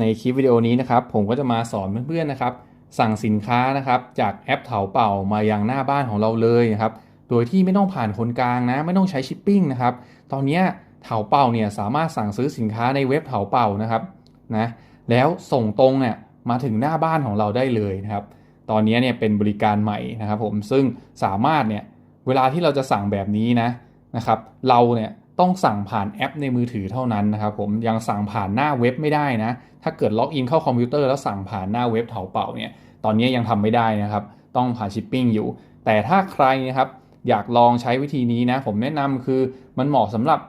ในคลิปวิดีโอนี้นะครับผมก็จะมาสอนเพื่อนๆนะครับ สั่งสินค้านะครับจากแอปเถาเป่ามายังหน้าบ้านของเราเลยนะครับโดยที่ไม่ต้องผ่านคนกลางนะไม่ต้องใช้ชิปปิ้งนะครับตอนนี้เถาเป่าเนี่ยสามารถสั่งซื้อสินค้าในเว็บเถาเป่านะครับนะแล้วส่งตรงเนี่ยมาถึงหน้าบ้านของเราได้เลยนะครับตอนนี้เนี่ยเป็นบริการใหม่นะครับผมซึ่งสามารถเนี่ยเวลาที่เราจะสั่งแบบนี้นะนะครับเราเนี่ย ต้องสั่งผ่านแอปในมือถือเท่านั้นนะครับผมยังสั่งผ่านหน้าเว็บไม่ได้นะ ถ้าเกิดล็อกอินเข้าคอมพิวเตอร์แล้วสั่งผ่านหน้าเว็บเถาเป่าเนี่ยตอนนี้ยังทำไม่ได้นะครับ ต้องผ่านชิปปิ้งอยู่ แต่ถ้าใครนะครับอยากลองใช้วิธีนี้นะ ผมแนะนำคือมันเหมาะสำหรับ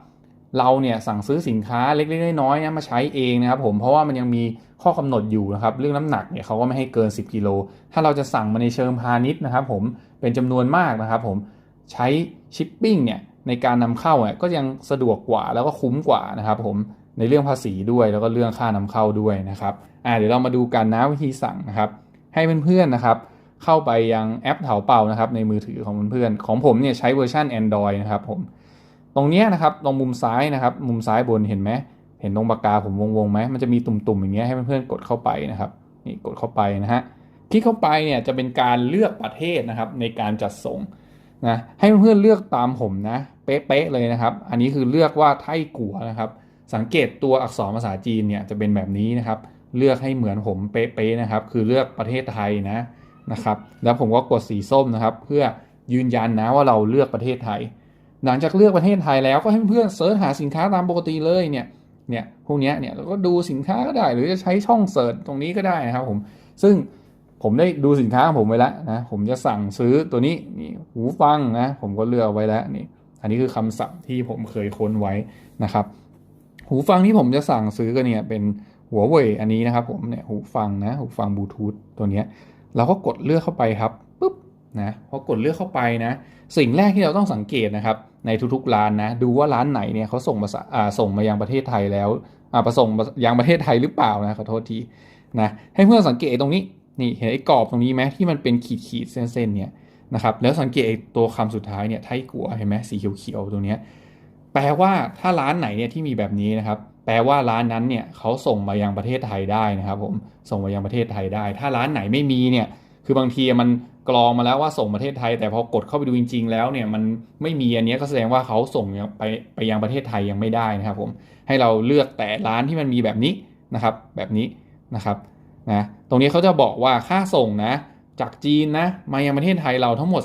เราเนี่ยสั่งซื้อสินค้าเล็กๆน้อยๆนะมาใช้เองนะครับผมเพราะว่ามันยังมีข้อกำหนดอยู่นะครับเรื่องน้ำหนักเนี่ยเขาก็ไม่ให้เกิน 10กิโลถ้าเราจะสั่งมาในเชิงพาณิชย์นะครับผมเป็นจำนวนมากนะครับผมใช้ชิปปิ้งเนี่ย ในการนำเข้าเนี่ยก็ยังสะดวกกว่าแล้วก็คุ้มกว่านะครับ ผมในเรื่องภาษีด้วยแล้วก็เรื่องค่านำเข้าด้วยนะครับอ่าเดี๋ยวเรามาดูกันนะวิธีสั่งนะครับ ให้เพื่อนๆนะครับเข้าไปยังแอปเถาเป่านะครับในมือถือของเพื่อนๆของผมเนี่ยใช้เวอร์ชัน Android นะครับผมตรงนี้นะครับตรงมุมซ้ายนะครับ มุมซ้ายบนเห็นไหมเห็นตรงปากกาผมวงๆไหมมันจะมีตุ่มๆอย่างเงี้ยให้เพื่อนๆกดเข้าไปนะครับนี่กดเข้าไปนะฮะคลิกเข้าไปเนี่ยจะเป็นการเลือกประเทศนะครับในการจัดส่ง นะให้เพื่อนเลือกตามผมนะเป๊ะๆเลยนะครับ อันนี้คือเลือกว่าไทกัวนะครับ สังเกตตัวอักษรภาษาจีนเนี่ยจะเป็นแบบนี้นะครับ เลือกให้เหมือนผมเป๊ะๆนะครับ คือเลือกประเทศไทยนะนะครับ แล้วผมก็กดสีส้มนะครับ เพื่อยืนยันนะว่าเราเลือกประเทศไทย หลังจากเลือกประเทศไทยแล้วก็ให้เพื่อนเสิร์ชหาสินค้าตามปกติเลยเนี่ยเนี่ยพวกนี้เนี่ยเราก็ดูสินค้าก็ได้ หรือจะใช้ช่องเสิร์ชตรงนี้ก็ได้นะครับผมซึ่ง ผมได้ดูสินค้าของผมไว้แล้วนะผมจะสั่งซื้อตัวนี้นี่หูฟังนะผมก็เลือกไว้แล้วนี่อันนี้คือคำศัพท์ที่ผมเคยค้นไว้นะครับ หูฟังที่ผมจะสั่งซื้อกันเนี่ยเป็นหัวเว่ยอันนี้นะครับผมเนี่ยหูฟังนะหูฟังบลูทูธตัวเนี้ยเราก็กดเลือกเข้าไปครับปุ๊บนะพอกดเลือกเข้าไปนะ สิ่งแรกที่เราต้องสังเกตนะครับในทุกๆร้านนะดูว่าร้านไหนเนี่ยเขาส่งมาาส่งมายังประเทศไทยแล้วอ่าประส่งยังประเทศไทยหรือเปล่านะขอโทษทีนะให้เพื่อนสังเกตตรงนี้ นี่เห็นไอ้กรอบตรงนี้ไหมที่มันเป็นขีดขีดๆเส้นๆเนี่ยนะครับแล้วสังเกตไอ้ตัวคำสุดท้ายเนี่ยไทยกัวเห็นไหมสีเขียวๆตรงเนี้ยแปลว่าถ้าร้านไหนเนี่ยที่มีแบบนี้นะครับ แปลว่าร้านนั้นเนี่ยเขาส่งมายังประเทศไทยได้นะครับ ผมส่งมายังประเทศไทยได้ ถ้าร้านไหนไม่มีเนี่ยคือบางทีมันกรองมาแล้วว่าส่งประเทศไทย แต่พอกดเข้าไปดูจริง ๆ แล้วเนี่ยมันไม่มีอันนี้ก็แสดงว่าเขาส่งไปไปยังประเทศไทยยังไม่ได้นะครับ ผมให้เราเลือกแต่ร้านที่มันมีแบบนี้นะครับ แบบนี้นะครับ นะตรงนี้เขาจะบอกว่าค่าส่งนะจากจีนนะมายังประเทศไทยเราทั้งหมด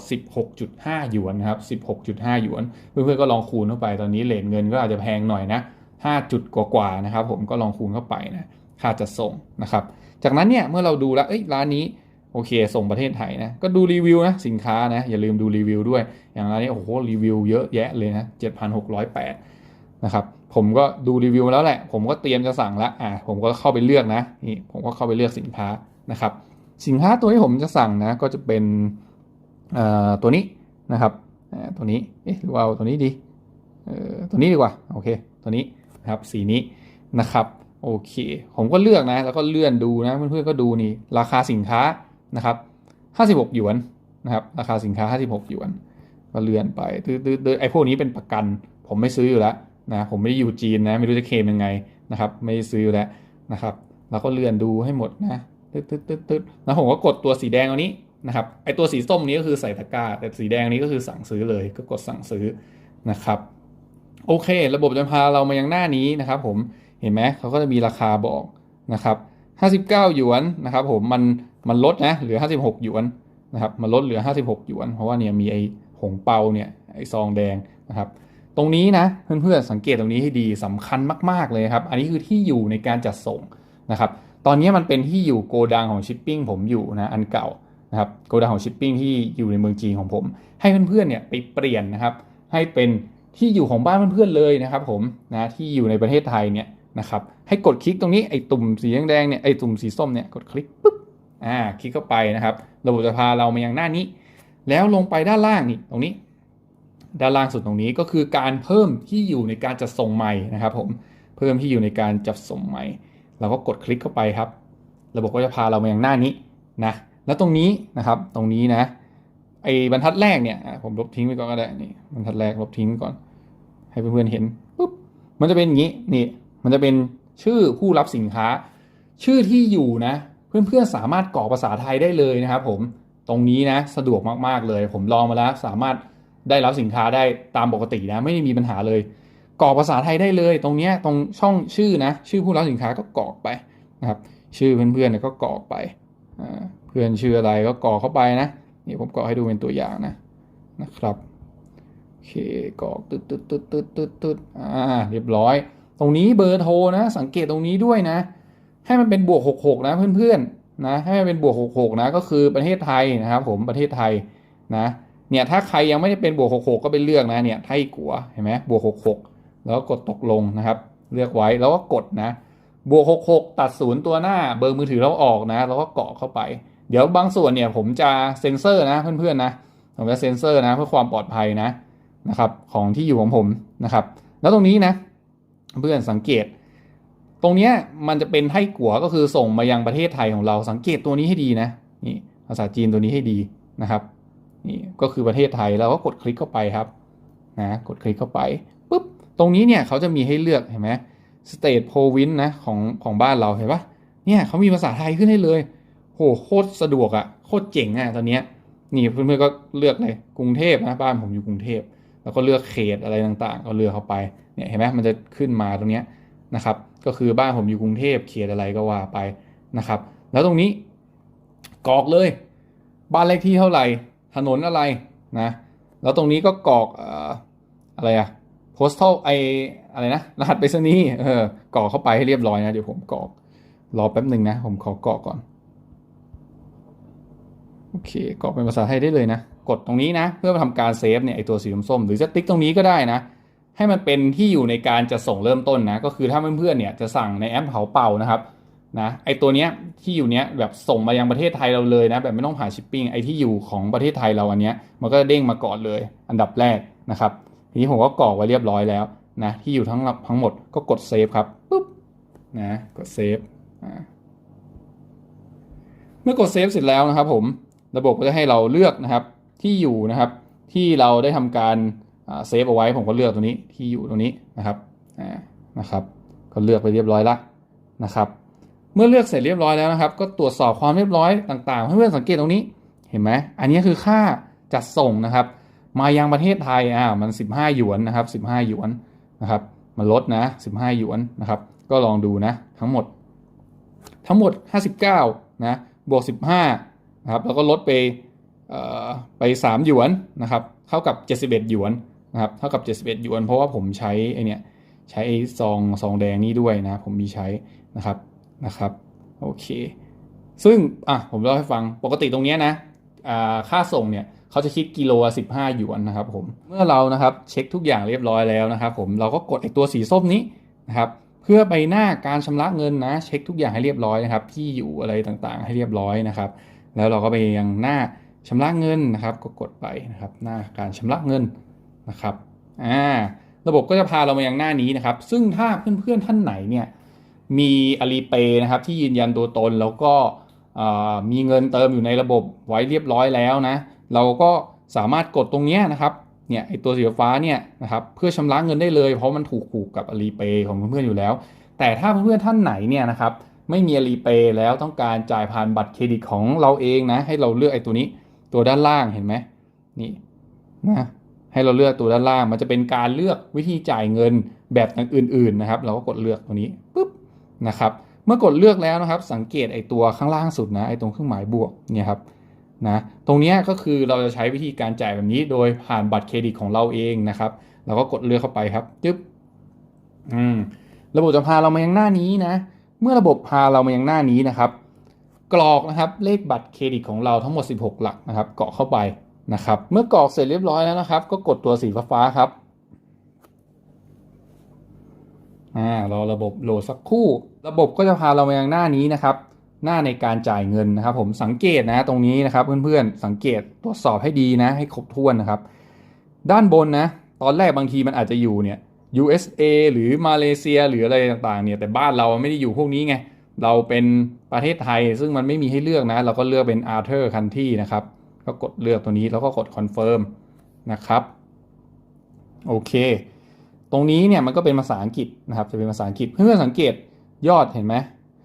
16.5 หยวนนะครับ16.5 หยวน เพื่อนๆก็ลองคูณเข้าไปตอนนี้เลทเงินก็อาจจะแพงหน่อยนะ5จุดกว่าๆนะครับผมก็ลองคูณเข้าไปนะค่าจัดส่งนะครับ จากนั้นเนี่ยเมื่อเราดูแล้วเอ้ยร้านนี้โอเค ส่งประเทศไทยนะก็ดูรีวิวนะสินค้านะอย่าลืมดูรีวิวด้วย อย่างร้านนี้โอ้โหรีวิวเยอะแยะเลยนะ7,608 นะครับผมก็ดูรีวิวมาแล้วแหละ ผมก็เตรียมจะสั่งแล้วอ่าผมก็เข้าไปเลือกนะนี่ผมก็เข้าไปเลือกสินค้านะครับสินค้าตัวที่ผมจะสั่งนะก็จะเป็นตัวนี้นะครับตัวนี้เอ๊ะหรือว่าเอาตัวนี้ดีตัวนี้ดีกว่าโอเคตัวนี้นะครับสีนี้นะครับโอเค ผมก็เลือกนะ แล้วก็เลื่อนดูนะเพื่อนๆก็ดูนี่ราคาสินค้านะครับ56หยวนนะครับราคาสินค้า 56หยวน ก็เลื่อนไปตื้อๆไอ้พวกนี้เป็นประกัน ผมไม่ซื้ออยู่แล้ว นะผมไม่ได้อยู่จีนนะ ไม่รู้จะเคมยังไงนะครับ ไม่ซื้อแล้วนะครับ แล้วก็เลื่อนดูให้หมดนะตึ๊ดตึ๊ดตึ๊ดตึ๊ดแล้วผมก็กดตัวสีแดงอันนี้นะครับไอตัวสีส้มนี้ก็คือใส่ตะกร้า แต่สีแดงนี้ก็คือสั่งซื้อเลยก็กดสั่งซื้อนะครับ โอเค ระบบจะพาเรามายังหน้านี้นะครับ ผมเห็นไหมเขาก็จะมีราคาบอกนะครับ59หยวนนะครับ ผมมันมันลดนะเหลือ 56หยวนนะครับมันลดเหลือ 56หยวน เพราะว่าเนี่ยมีไอหงเปาเนี่ยไอซองแดงนะครับ รงนี้นะเพื่อนๆสังเกตตรงนี้ให้ดีสำคัญมาก ๆเลยครับ อันนี้คือที่อยู่ในการจัดส่งนะครับตอนนี้มันเป็นที่อยู่โกดังของชิปปิ้งผมอยู่นะอันเก่านะครับโกดังของชิปปิ้งที่อยู่ในเมืองจีนของผม ให้เพื่อนๆเนี่ยไปเปลี่ยนนะครับ ให้เป็นที่อยู่ของบ้านเพื่อนๆเลยนะครับ ผมนะที่อยู่ในประเทศไทยเนี่ยนะครับให้กดคลิกตรงนี้ไอ้ตุ่มสีแดงเนี่ยไอ้ตุ่มสีส้มเนี่ยกดคลิกปุ๊บอ่าคลิกเข้าไปนะครับ ระบบจะพาเรามายังหน้านี้ แล้วลงไปด้านล่างนี่ตรงนี้ ด้านล่างสุดตรงนี้ก็คือการเพิ่มที่อยู่ในการจัดส่งใหม่นะครับผมเพิ่มที่อยู่ในการจัดส่งใหม่ เราก็กดคลิกเข้าไปครับ ระบบก็จะพาเรามาอย่างหน้านี้นะแล้วตรงนี้นะครับตรงนี้นะไอ้บรรทัดแรกเนี่ยผมลบทิ้งไปก่อนก็ได้นี่บรรทัดแรกลบทิ้งก่อน ให้เพื่อนๆเห็นปุ๊บมันจะเป็นอย่างนี้นี่มันจะเป็นชื่อผู้รับสินค้า ชื่อที่อยู่นะ เพื่อนๆสามารถกรอกภาษาไทยได้เลยนะครับ ผมตรงนี้นะสะดวกมากๆเลย ผมลองมาแล้วสามารถ ได้รับสินค้าได้ตามปกตินะ ไม่ได้มีปัญหาเลย กรอกภาษาไทยได้เลย ตรงเนี้ยตรงช่องชื่อนะ ชื่อผู้รับสินค้าก็กรอกไปนะครับ ชื่อเพื่อนๆเนี่ยก็กรอกไปเพื่อนชื่ออะไรก็กรอกเข้าไปนะนี่ผมกรอกให้ดูเป็นตัวอย่างนะนะครับโอเคกรอกตึ๊ดตึ๊ดตึ๊ดตึ๊ดตึ๊ดตึ๊ดอ่าเรียบร้อย ตรงนี้เบอร์โทรนะ สังเกตตรงนี้ด้วยนะ ให้มันเป็นบวก66นะเพื่อนๆนะให้มันเป็นบวก66นะก็คือประเทศไทยนะครับ ผมประเทศไทยนะ เนี่ยถ้าใครยังไม่ได้เป็นบวก66 ก็ไปเลือกนะเนี่ยไทยกัวเห็นไหมบวก66 แล้วก็กดตกลงนะครับ เลือกไว้แล้วก็กดนะบวก66 ตัดศูนย์ตัวหน้าเบอร์มือถือเราออกนะ แล้วก็เกาะเข้าไป เดี๋ยวบางส่วนเนี่ยผมจะเซ็นเซอร์นะเพื่อนๆนะผมจะเซ็นเซอร์นะเพื่อความปลอดภัยนะนะครับของที่อยู่ของผมนะครับ แล้วตรงนี้นะ เพื่อนสังเกต ตรงเนี้ยมันจะเป็นไทกัวก็คือส่งมายังประเทศไทยของเราสังเกตตัวนี้ให้ดีนะนี่ภาษาจีนตัวนี้ให้ดีนะครับ นี่ก็คือประเทศไทยเราก็กดคลิกเข้าไปครับนะกดคลิกเข้าไปปุ๊บตรงนี้เนี่ยเขาจะมีให้เลือกเห็นไหม state province นะของของบ้านเราเห็นปะเนี่ยเขามีภาษาไทยขึ้นให้เลยโหโคตรสะดวกอะ่ะโคตรเจ๋งอะ่ะตอนเนี้ยนี่เพื่อนๆก็เลือกเลยกรุงเทพนะบ้านผมอยู่กรุงเทพ แล้วก็เลือกเขตอะไรต่างๆ ก็เลือกเข้าไปเนี่ยเห็นไหมมันจะขึ้นมาตรงเนี้ยนะครับ ก็คือบ้านผมอยู่กรุงเทพเขตอะไรก็ว่าไปนะครับ แล้วตรงนี้กรอกเลย บ้านเลขที่เท่าไหร่ ถนนอะไรนะแล้วตรงนี้ก็กรอกเอ่อะไรอะ postal ไออะไรนะรหัสไปรษณีย์เออกรอกเข้าไปให้เรียบร้อยนะ เดี๋ยวผมกรอกรอแป๊บหนึ่งนะ ผมขอกรอกก่อน โอเคกรอกเป็นภาษาไทยได้เลยนะ กดตรงนี้นะ เพื่อทำการเซฟเนี่ยไอตัวสีส้มหรือจะติ๊กตรงนี้ก็ได้นะ ให้มันเป็นที่อยู่ในการจะส่งเริ่มต้นนะ ก็คือถ้าเพื่อนๆเนี่ยจะสั่งในแอปเผาเป่านะครับ นะไอตัวเนี้ยที่อยู่เนี้ยแบบส่งมายังประเทศไทยเราเลยนะ แบบไม่ต้องผ่านชิปปิ้งไอที่อยู่ของประเทศไทยเราอันเนี้ยมันก็เด้งมาก่อนเลย อันดับแรกนะครับทีนี้ผมก็กรอกไว้เรียบร้อยแล้วนะที่อยู่ทั้งทั้งหมดก็กดเซฟครับปุ๊บนะกดเซฟเมื่อกดเซฟเสร็จแล้วนะครับ ผมระบบก็จะให้เราเลือกนะครับที่อยู่นะครับที่เราได้ทำการเซฟเอาไว้ผมก็เลือกตัวนี้ที่อยู่ตรงนี้นะครับนะครับ ก็เลือกไปเรียบร้อยละนะครับ เมื่อเลือกเสร็จเรียบร้อยแล้วนะครับ ก็ตรวจสอบความเรียบร้อยต่างๆให้เพื่อนสังเกตตรงนี้เห็นไหมอันนี้คือค่าจัดส่งนะครับ มายังประเทศไทยอ่ามัน 15 หยวนนะครับ 15 หยวนนะครับมันลดนะ 15 หยวนนะครับ ก็ลองดูนะทั้งหมด ทั้งหมด 59นะบวก 15นะครับแล้วก็ลดไปไป 3 หยวนนะครับเท่ากับ 71 หยวนนะครับเท่ากับ 71 หยวน เพราะว่าผมใช้ไอเนี่ยใช้ซองซองแดงนี้ด้วยนะ ผมมีใช้นะครับ นะครับโอเค ซึ่งอะผมเล่าให้ฟังปกติตรงนี้นะค่าส่งเนี่ยเขาจะคิดกิโลละ15หยวนนะครับผมเมื่อเรานะครับเช็คทุกอย่างเรียบร้อยแล้วนะครับผมเราก็กดไอตัวสีส้มนี้นะครับเพื่อไปหน้าการชำระเงินนะ เช็คทุกอย่างให้เรียบร้อยนะครับ ที่อยู่อะไรต่างๆ ให้เรียบร้อยนะครับ แล้วเราก็ไปยังหน้าชำระเงินนะครับ ก็กดไปนะครับหน้าการชำระเงินนะครับอ่าระบบก็จะพาเรามายังหน้านี้นะครับ ซึ่งถ้าเพื่อนๆท่านไหนเนี่ย มีอาลีเปนะครับที่ยืนยันตัวตนแล้วก็มีเงินเติมอยู่ในระบบไว้เรียบร้อยแล้วนะ เราก็สามารถกดตรงนี้นะครับเนี่ยไอตัวสีฟ้าเนี่ยนะครับเพื่อชำระเงินได้เลยเพราะมันถูกผูกกับอาลีเปของเพื่อนๆอยู่แล้ว แต่ถ้าเพื่อนๆท่านไหนเนี่ยนะครับไม่มีอาลีเปแล้วต้องการจ่ายผ่านบัตรเครดิตของเราเองนะ ให้เราเลือกไอตัวนี้ตัวด้านล่างเห็นไหมนี่นะให้เราเลือกตัวด้านล่าง มันจะเป็นการเลือกวิธีจ่ายเงินแบบอื่นๆนะครับ เราก็กดเลือกตัวนี้ปุ๊บ นะครับ เมื่อกดเลือกแล้วนะครับ สังเกตไอตัวข้างล่างสุดนะไอตรงเครื่องหมายบวกเนี่ยครับนะตรงนี้ก็คือเราจะใช้วิธีการจ่ายแบบนี้โดยผ่านบัตรเครดิตของเราเองนะครับเราก็กดเลือกเข้าไปครับจึ๊บอืมระบบจะพาเรามายังหน้านี้นะ เมื่อระบบพาเรามายังหน้านี้นะครับ กรอกนะครับเลขบัตรเครดิตของเราทั้งหมด 16 หลักนะครับกรอกเข้าไปนะครับ เมื่อกรอกเสร็จเรียบร้อยแล้วนะครับ ก็กดตัวสีฟ้าครับ อ่ารอระบบโหลดสักครู่ ระบบก็จะพาเรามายังหน้านี้นะครับ หน้าในการจ่ายเงินนะครับ ผมสังเกตนะตรงนี้นะครับเพื่อนๆสังเกตตรวจสอบให้ดีนะให้ครบถ้วนนะครับ ด้านบนนะ ตอนแรกบางทีมันอาจจะอยู่เนี่ย USA หรือมาเลเซียหรืออะไรต่างๆเนี่ยแต่บ้านเราไม่ได้อยู่พวกนี้ไงเราเป็นประเทศไทย ซึ่งมันไม่มีให้เลือกนะ เราก็เลือกเป็น Arthur Country นะครับ ก็กดเลือกตัวนี้แล้วก็กด Confirm นะครับ โอเค ตรงนี้เนี่ยมันก็เป็นภาษาอังกฤษนะครับจะเป็นภาษาอังกฤษเพื่อนสังเกตยอดเห็นไหม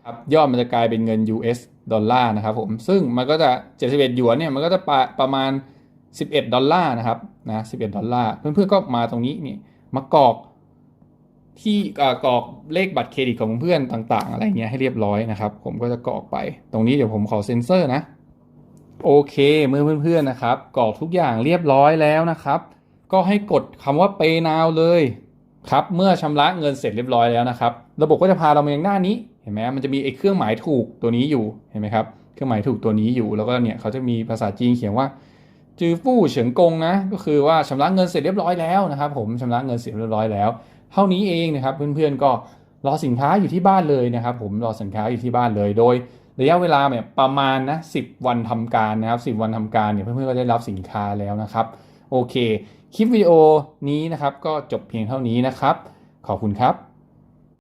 ครับยอดมันจะกลายเป็นเงิน US ดอลลาร์นะครับผมซึ่งมันก็จะ 71 หยวนเนี่ยมันก็จะปะประมาณ 11 ดอลลาร์นะครับนะ11 ดอลลาร์เพื่อนๆก็มาตรงนี้นี่มากรอกที่อ่ากรอกเลขบัตรเครดิตของเพื่อนต่างๆ อะไรเงี้ยให้เรียบร้อยนะครับ ผมก็จะกรอกไป ตรงนี้เดี๋ยวผมขอเซ็นเซอร์นะ โอเคเมื่อเพื่อนๆนะครับกรอกทุกอย่างเรียบร้อยแล้วนะครับ ก็ให้กดคำว่า Pay Now เลย ครับเมื่อชำระเงินเสร็จเรียบร้อยแล้วนะครับ ระบบก็จะพาเรามายังหน้านี้เห็นไหมมันจะมีไอ้เครื่องหมายถูกตัวนี้อยู่เห็นไหมครับเครื่องหมายถูกตัวนี้อยู่แล้วก็เนี่ยเขาจะมีภาษาจีนเขียนว่าจือฟู่เฉิงกงนะก็คือว่าชำระเงินเสร็จเรียบร้อยแล้วนะครับ ผมชำระเงินเสร็จเรียบร้อยแล้ว เท่านี้เองนะครับ เพื่อนๆก็รอสินค้าอยู่ที่บ้านเลยนะครับ ผมรอสินค้าอยู่ที่บ้านเลยโดยระยะเวลาเนี่ยประมาณนะสิวันทำการนะครับสิวันทำการเนี่ยเพื่อนๆก็ได้รับสินค้าแล้วนะครับ โอเค คลิปวิดีโอนี้นะครับ ก็จบเพียงเท่านี้นะครับ ขอบคุณครับ